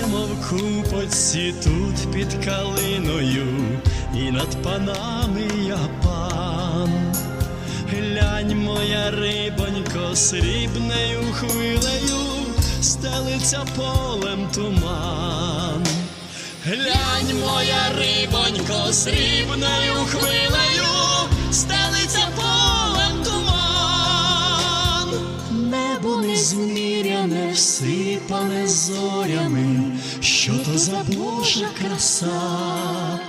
Сядемо в купочці тут під калиною, і над панами я пан. Глянь, моя рибонько, срібнею хвилею, стелиться полем туман. Глянь, моя рибонько, срібнею хвилею, стелиться полем туман. Небо незміряне, всипане зорями, за Божа краса.